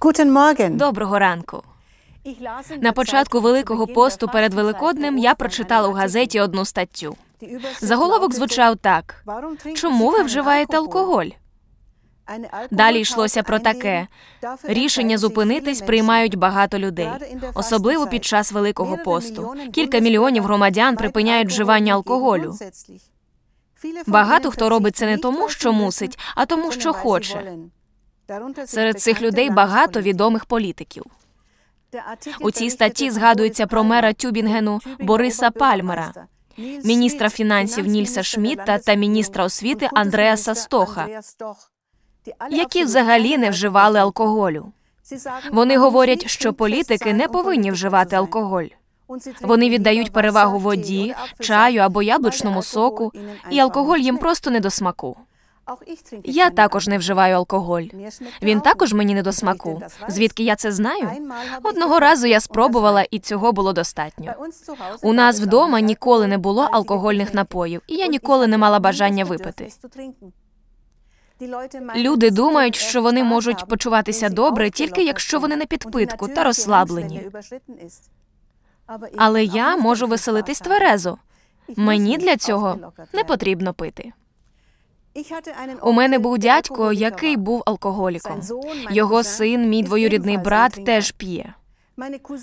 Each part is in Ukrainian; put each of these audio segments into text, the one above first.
Guten Morgen. Доброго ранку. На початку Великого посту перед Великоднем я прочитала у газеті одну статтю. Заголовок звучав так: Чому ви вживаєте алкоголь? Далі йшлося про таке: рішення зупинитись приймають багато людей, особливо під час Великого посту. Кілька мільйонів громадян припиняють вживання алкоголю. Багато хто робить це не тому, що мусить, а тому, що хоче. Серед цих людей багато відомих політиків. У цій статті згадується про мера Тюбінгену Бориса Пальмера, міністра фінансів Нільса Шмітта та міністра освіти Андреаса Стоха, які взагалі не вживали алкоголю. Вони говорять, що політики не повинні вживати алкоголь. Вони віддають перевагу воді, чаю або яблучному соку, і алкоголь їм просто не до смаку. Я також не вживаю алкоголь. Він також мені не до смаку. Звідки я це знаю? Одного разу я спробувала, і цього було достатньо. У нас вдома ніколи не було алкогольних напоїв, і я ніколи не мала бажання випити. Люди думають, що вони можуть почуватися добре тільки якщо вони на підпитку та розслаблені. Але я можу веселитись тверезо. Мені для цього не потрібно пити. У мене був дядько, який був алкоголіком. Його син, мій двоюрідний брат, теж п'є.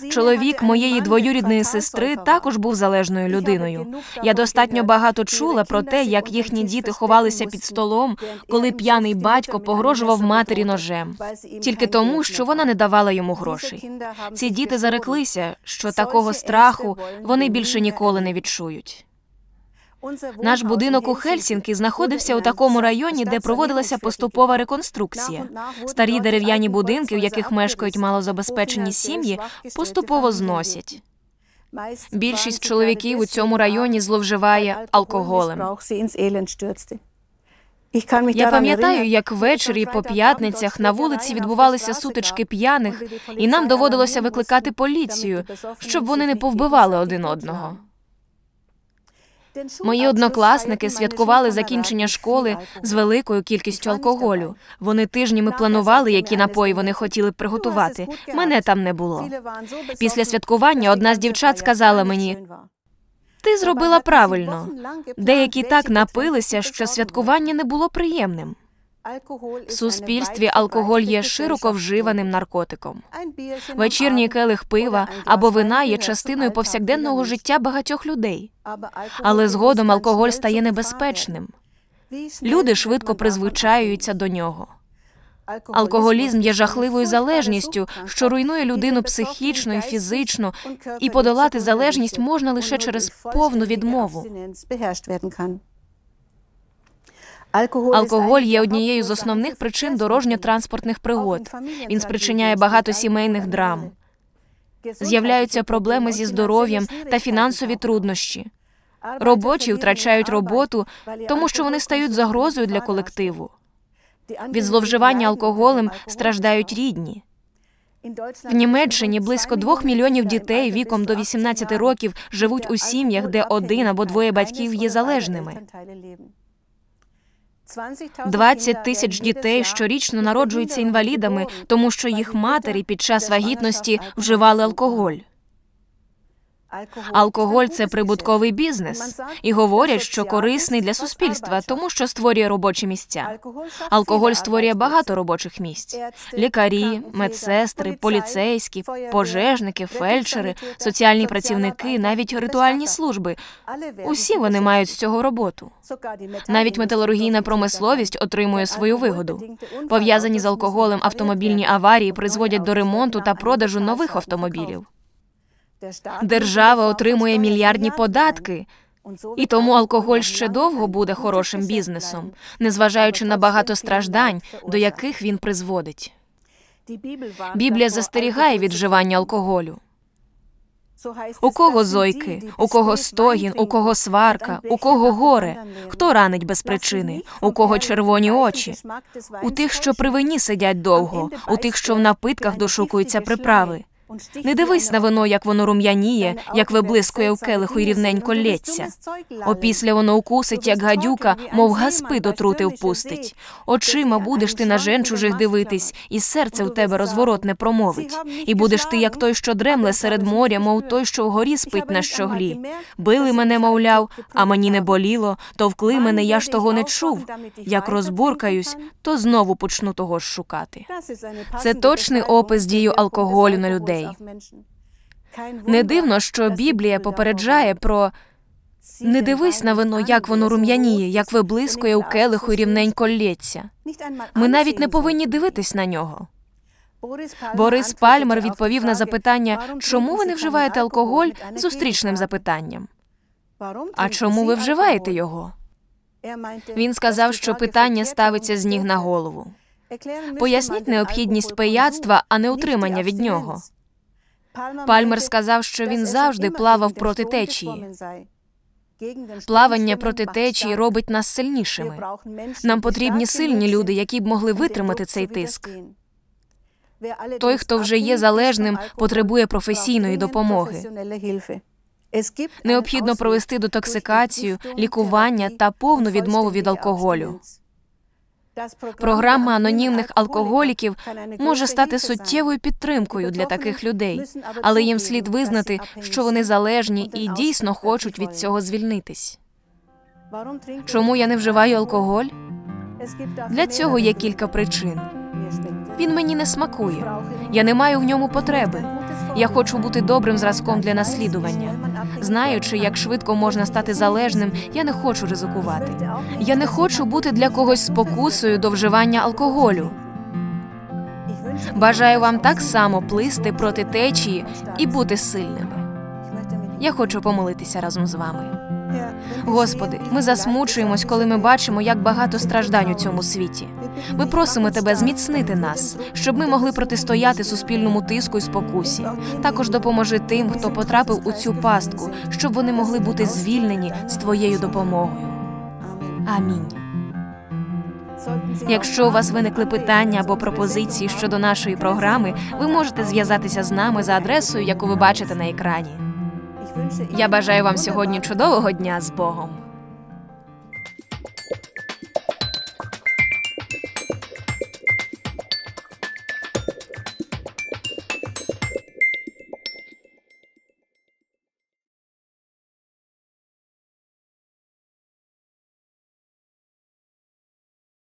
Чоловік моєї двоюрідної сестри також був залежною людиною. Я достатньо багато чула про те, як їхні діти ховалися під столом, коли п'яний батько погрожував матері ножем, тільки тому, що вона не давала йому грошей. Ці діти зареклися, що такого страху вони більше ніколи не відчують. Наш будинок у Хельсінкі знаходився у такому районі, де проводилася поступова реконструкція. Старі дерев'яні будинки, в яких мешкають малозабезпечені сім'ї, поступово зносять. Більшість чоловіків у цьому районі зловживає алкоголем. Я пам'ятаю, як ввечері по п'ятницях на вулиці відбувалися сутички п'яних, і нам доводилося викликати поліцію, щоб вони не повбивали один одного. Мої однокласники святкували закінчення школи з великою кількістю алкоголю. Вони тижнями планували, які напої вони хотіли б приготувати. Мене там не було. Після святкування одна з дівчат сказала мені: ти зробила правильно. Деякі так напилися, що святкування не було приємним. В суспільстві алкоголь є широко вживаним наркотиком. Вечірній келих пива або вина є частиною повсякденного життя багатьох людей. Але згодом алкоголь стає небезпечним. Люди швидко призвичаюються до нього. Алкоголізм є жахливою залежністю, що руйнує людину психічно і фізично, і подолати залежність можна лише через повну відмову. Алкоголь є однією з основних причин дорожньо-транспортних пригод. Він спричиняє багато сімейних драм. З'являються проблеми зі здоров'ям та фінансові труднощі. Робочі втрачають роботу, тому що вони стають загрозою для колективу. Від зловживання алкоголем страждають рідні. В Німеччині близько двох мільйонів дітей віком до 18 років живуть у сім'ях, де один або двоє батьків є залежними. 20 тисяч дітей щорічно народжуються інвалідами, тому що їх матері під час вагітності вживали алкоголь. Алкоголь це прибутковий бізнес, і говорять, що корисний для суспільства, тому що створює робочі місця. Алкоголь створює багато робочих місць: лікарі, медсестри, поліцейські, пожежники, фельдшери, соціальні працівники, навіть ритуальні служби. Усі вони мають з цього роботу. Навіть металургійна промисловість отримує свою вигоду. Пов'язані з алкоголем автомобільні аварії призводять до ремонту та продажу нових автомобілів. Держава отримує мільярдні податки, і тому алкоголь ще довго буде хорошим бізнесом, незважаючи на багато страждань, до яких він призводить. Біблія застерігає від вживання алкоголю. У кого зойки, у кого стогін, у кого сварка, у кого горе, хто ранить без причини, у кого червоні очі, у тих, що при вині сидять довго, у тих, що в напитках дошукуються приправи. Не дивись на вино, як воно рум'яніє, як виблискує в келиху й рівненько лється. Опісля воно укусить, як гадюка, мов гаспи до трути впустить. Очима будеш ти на жен чужих дивитись, і серце в тебе розворотне промовить. І будеш ти, як той, що дремле серед моря, мов той, що вгорі спить на щоглі. Били мене, мовляв, а мені не боліло, товкли мене, я ж того не чув. Як розбуркаюсь, то знову почну того ж шукати. Це точний опис дію алкоголю на людей. Не дивно, що Біблія попереджає про не дивись на вино, як воно рум'яніє, як виблискує у келиху рівненько лється. Ми навіть не повинні дивитись на нього. Борис Пальмер відповів на запитання, чому ви не вживаєте алкоголь зустрічним запитанням. А чому ви вживаєте його? Він сказав, що питання ставиться з ніг на голову. Поясніть необхідність пияцтва, а не утримання від нього. Пальмер сказав, що він завжди плавав проти течії. Плавання проти течії робить нас сильнішими. Нам потрібні сильні люди, які б могли витримати цей тиск. Той, хто вже є залежним, потребує професійної допомоги. Необхідно провести детоксикацію, лікування та повну відмову від алкоголю. Програма анонімних алкоголіків може стати суттєвою підтримкою для таких людей, але їм слід визнати, що вони залежні і дійсно хочуть від цього звільнитись. Чому я не вживаю алкоголь? Для цього є кілька причин. Він мені не смакує. Я не маю в ньому потреби. Я хочу бути добрим зразком для наслідування. Знаючи, як швидко можна стати залежним, я не хочу ризикувати. Я не хочу бути для когось спокусою до вживання алкоголю. Бажаю вам так само плисти проти течії і бути сильними. Я хочу помолитися разом з вами. Господи, ми засмучуємось, коли ми бачимо, як багато страждань у цьому світі. Ми просимо тебе зміцнити нас, щоб ми могли протистояти суспільному тиску і спокусі. Також допоможи тим, хто потрапив у цю пастку, щоб вони могли бути звільнені з твоєю допомогою. Амінь. Якщо у вас виникли питання або пропозиції щодо нашої програми, ви можете зв'язатися з нами за адресою, яку ви бачите на екрані. Я бажаю вам сьогодні чудового дня з Богом.